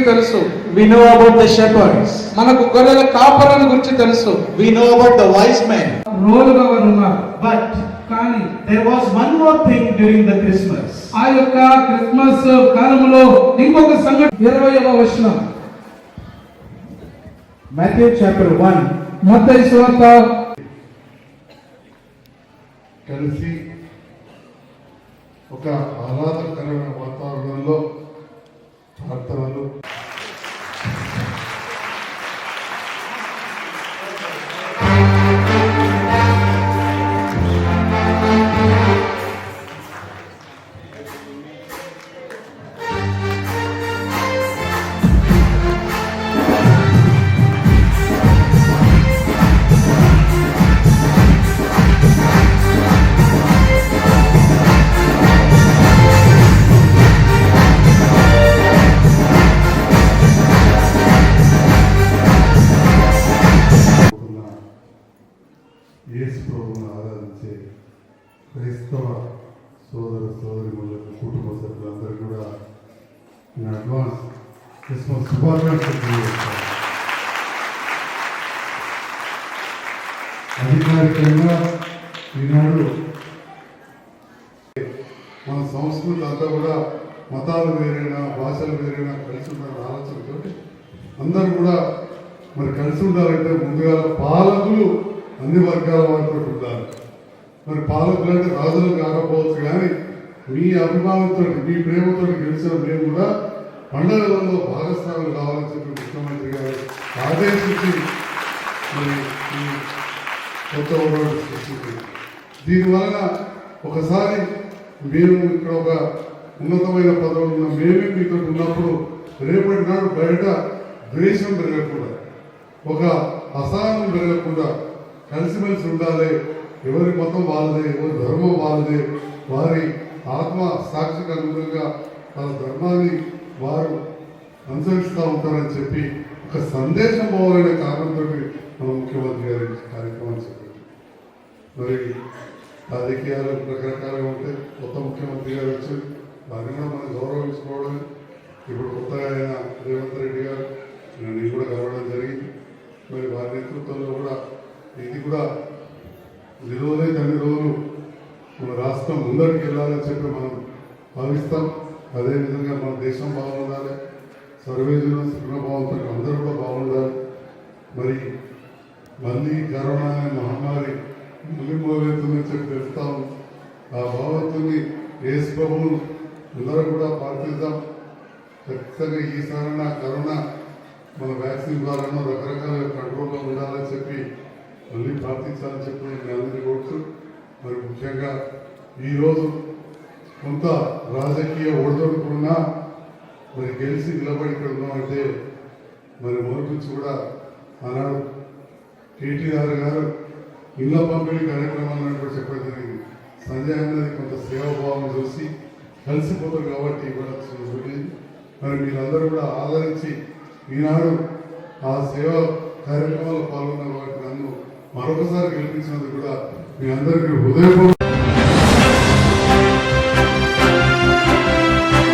గురించి తెలుసు. We know about the shepherds మనకు గొర్రెల కాపరుల గురించి తెలుసు. We know about the wise men role governor but కానీ there was one more thing during the Christmas ఆ యొక్క క్రిస్మస్ కాలంలో ఇంకొక సంఘటన. ఇరవై వచనం. మాథ్యూ చాప్టర్ వన్ మొత్తం శివంత కలిసి ఒక ఆహ్లాదకరమైన వాతావరణంలో క్రైస్తవ సోదర సోదరి కుటుంబ సభ్యులందరూ కూడా నేను అడ్వాన్స్ క్రిస్మస్ శుభాకాంక్షలు తెలియజేస్తాను అధికారికంగా ఈనాడు మన సంస్కృతి అంతా కూడా మతాలు వేరైనా భాషలు వేరైనా కలిసి ఉండాలని ఆలోచనతో అందరూ కూడా మరి కలిసి ఉండాలంటే ముందుగా పాలకులు అన్ని వర్గాల వారితో ఉండాలి. మరి పాలకులు అంటే రాజులు కాకపోవచ్చు కానీ మీ అభిమానంతో మీ ప్రేమతో గెలిచిన మేము కూడా పండుగలలో భాగస్వాములు కావాలని చెప్పి ముఖ్యమంత్రి గారు ఆదేశించి మరి ఈ కొత్త సృష్టించింది దీనివలన ఒకసారి మేము ఇక్కడ ఒక ఉన్నతమైన పదవులు ఉన్న మేమే మీతో ఉన్నప్పుడు రేపటి నాడు బయట ద్వేషం పెరగకుండా ఒక అసహనం పెరగకుండా కలిసిమెలిసి ఉండాలి. ఎవరి మతం వాళ్ళదే ఎవరి ధర్మం వాళ్ళదే వారి ఆత్మ సాక్షికి అనుగుణంగా వాళ్ళ ధర్మాన్ని వారు అనుసరిస్తూ ఉంటారని చెప్పి ఒక సందేశం పోవాలనే కారణంతో మన ముఖ్యమంత్రి గారి కార్యక్రమాన్ని చెప్పారు మరి రాజకీయాలు రకరకాలుగా ఉంటాయి కొత్త ముఖ్యమంత్రి గారు వచ్చి వారిని కూడా మనం గౌరవించుకోవడం ఇప్పుడు కొత్త ఆయన రేవంత్ రెడ్డి గారు నేను కూడా కలవడం జరిగింది. మరి వారి నేతృత్వంలో కూడా ఇది కూడా ఇన్ని రోజులైతే రోజులు మన రాష్ట్రం ముందరికి వెళ్ళాలని చెప్పి మనం భావిస్తాం. అదేవిధంగా మన దేశం బాగుండాలి. సర్వేజులు సుఖభావంతో అందరూ కూడా బాగుండాలి. మరి మళ్ళీ కరోనా అనే మహమ్మారి మళ్ళీ మొదలవుతుందని చెప్పి తెలుస్తాం. ఆ భావంతుని యేసు ప్రభువును అందరూ కూడా ప్రార్థిద్దాం. ఖచ్చితంగా ఈసారైనా కరోనా మన వ్యాక్సిన్ ద్వారానో రకరకాల కంట్రోల్లో ఉండాలని చెప్పి మళ్ళీ ప్రార్థించాలని చెప్పి నేను అందరినీ కోరుతూ మరి ముఖ్యంగా ఈరోజు కొంత రాజకీయ ఒడిదొడుకున్నా మరి గెలిచి నిలబడి ఇక్కడ ఉన్నామంటే మరి మొదటి కూడా ఆనాడు కేటీఆర్ గారు ఇళ్ళ పంపిణీ కార్యక్రమాలను కూడా చెప్పడం జరిగింది. సంజయ్ అన్నది కొంత సేవాభావం చూసి కలిసిపోతారు కాబట్టి ఇవ్వడం జరిగింది మరి మీరందరూ కూడా ఆదరించి ఈనాడు ఆ సేవా కార్యక్రమాల్లో పాల్గొన్న మరొకసారి గెలిపించినందుకు కూడా మీ అందరికీ హృదయపూర్వక